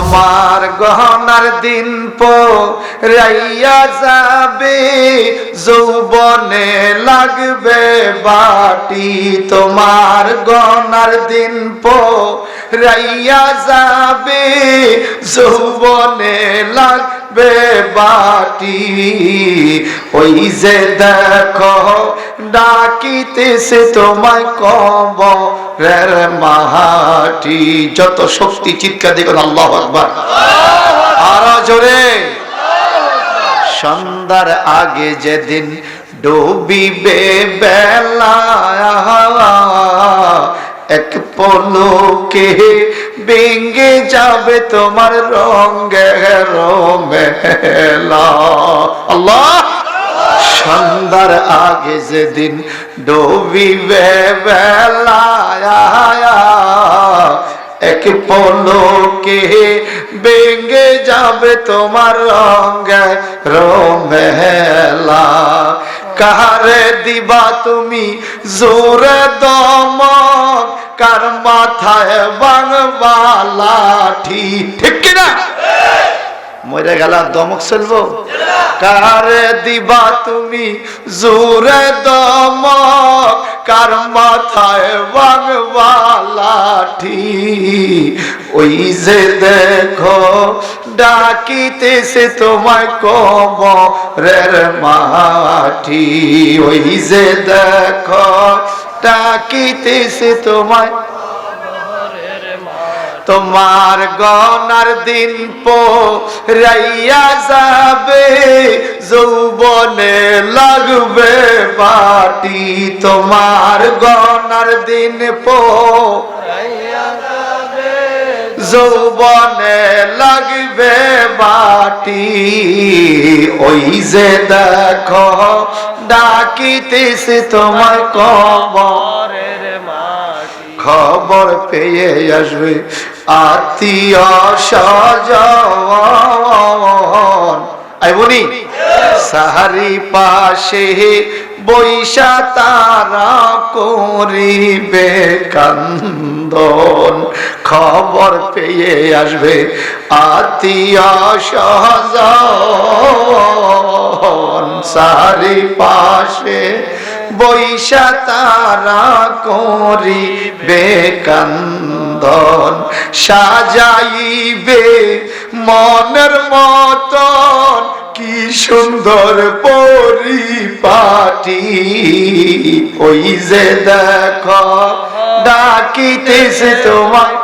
তোমার গহনার দিন পো রাইয়া যাবে, যৌবনে লাগবে বাটি। তোমার গহনার দিন পো রাইয়া যাবে, যৌবনে লাগবে বাটি। ওই যে দেখো ডাকিতেছে তোমায় মাহাটি। যত শক্তি, চিৎকার দেখুন আল্লাহ আকবার। আরও জোরে। সন্ধ্যার আগে যেদিন ডুবিবে বেলা এক পলকে ভেঙে যাবে তোমার রঙে রমেলা আল্লাহ সন্ধ্যার আগে যেদিন ডুবিবে বেলা এক পলকে ভেঙে যাবে তোমার রঙে রমেলা। কাহারে দিবা তুমি জোরে দমক, কার মাথায় বাংবা লাঠি ঠিক কিনা? মরে গেল দমক চলবো? কারে দিবা তুমি? জোরে দমক, কার মাথায় বাংবা লাঠি ওই যে দেখো, ডাকিতেছে তোমায় কব রের মাটি ওই যে দেখো, ডাকিতেছে তোমায় তোমার গনার দিন পো রাইয়া যাবে, যৌবনে লাগবে বাটি। তোমার গনার দিন পো যৌবনে লাগবে বাটি। ওই যে দেখো, ডাকিতেছে তোমার কবর। খবর পেয়ে আসবে আই বলি, সাহারি পাশে বৈশা তারা করিবে কান্দন। খবর পেয়ে আসবে আত্মীয় সারি পাশে বৈশা তারা করিবে কান্দন, সাজাইবে মনের মতন। কি সুন্দর পরিপাটি, ওই যে দেখো, ডাকিতেছে তোমায়।